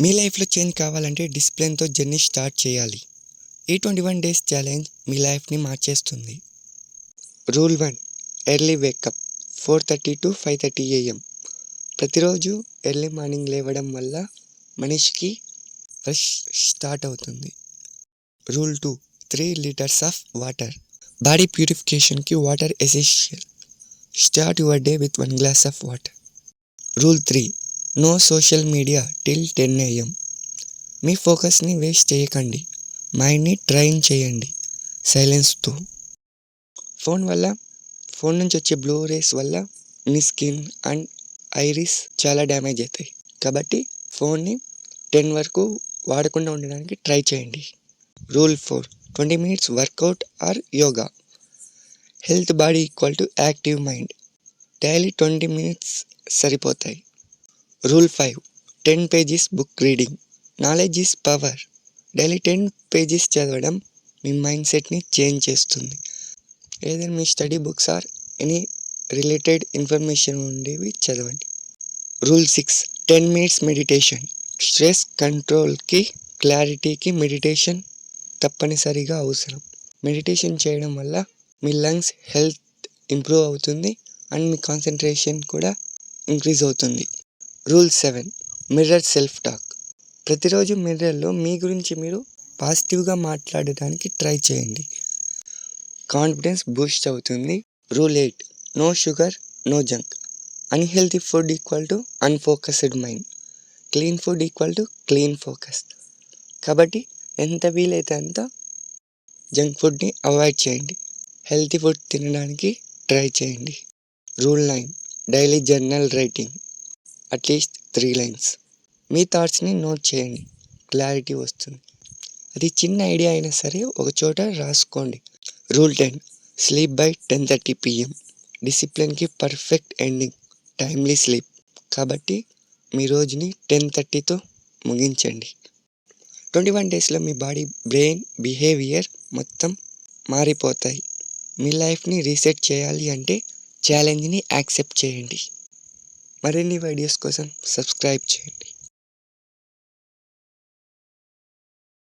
మీ లైఫ్లో చేంజ్ కావాలంటే డిసిప్లిన్తో journey start చేయాలి. ఈ ట్వంటీ వన్ డేస్ ఛాలెంజ్ మీ లైఫ్ని మార్చేస్తుంది. Rule one early wake up four thirty to five thirty AM. ప్రతిరోజు ఎర్లీ మార్నింగ్ లేవడం వల్ల మనిషికి ఫ్రెష్ స్టార్ట్ అవుతుంది. Rule two three litres of water. Body ప్యూరిఫికేషన్కి water essential. Start your day with one glass of water. Rule three no social media till ten AM. మీ ఫోకస్ని waste చేయకండి. మైండ్ని train చేయండి. సైలెన్స్తో. Phone వల్ల phone నుంచి వచ్చే blue rays వల్ల మీ skin and iris చాలా డ్యామేజ్ అవుతాయి. కాబట్టి ఫోన్ని టెన్ వరకు వాడకుండా ఉండడానికి ట్రై చేయండి. Rule four twenty minutes workout or yoga. Health body equal to active mind. Daily twenty minutes సరిపోతాయి. Rule five ten pages book reading knowledge is power daily ten pages చదవడం మీ మైండ్ సెట్ని change చేస్తుంది. ఏదైనా మీ study books or any related information ఉండేవి చదవండి. Rule six ten minutes meditation stress కంట్రోల్కి క్లారిటీకి meditation తప్పనిసరిగా అవసరం. మెడిటేషన్ చేయడం వల్ల మీ లంగ్స్ హెల్త్ ఇంప్రూవ్ అవుతుంది అండ్ మీ కాన్సన్ట్రేషన్ కూడా ఇంక్రీజ్ అవుతుంది. Rule seven mirror self talk. ప్రతిరోజు మిర్రర్లో మీ గురించి మీరు పాజిటివ్గా మాట్లాడడానికి ట్రై చేయండి. కాన్ఫిడెన్స్ బూస్ట్ అవుతుంది. Rule eight no sugar no junk. Unhealthy food equal to unfocused mind. Clean food equal to clean focus కాబట్టి ఎంత వీలైతే అంత జంక్ ఫుడ్ని అవాయిడ్ చేయండి. హెల్తీ ఫుడ్ తినడానికి ట్రై చేయండి. Rule nine daily journal writing. At least three lines. మీ థాట్స్ని note చేయండి. క్లారిటీ వస్తుంది. అది చిన్న ఐడియా అయినా సరే ఒక చోట రాసుకోండి. Rule ten sleep by ten thirty PM. డిసిప్లిన్కి perfect ending timely sleep. కాబట్టి మీ రోజుని టెన్ థర్టీతో ముగించండి. ట్వంటీ వన్ డేస్లో మీ బాడీ బ్రెయిన్ బిహేవియర్ మొత్తం మారిపోతాయి. మీ లైఫ్ని రీసెట్ చేయాలి అంటే ఛాలెంజ్ని యాక్సెప్ట్ చేయండి. మరిన్ని వీడియోస్ కోసం సబ్స్క్రైబ్ చేయండి.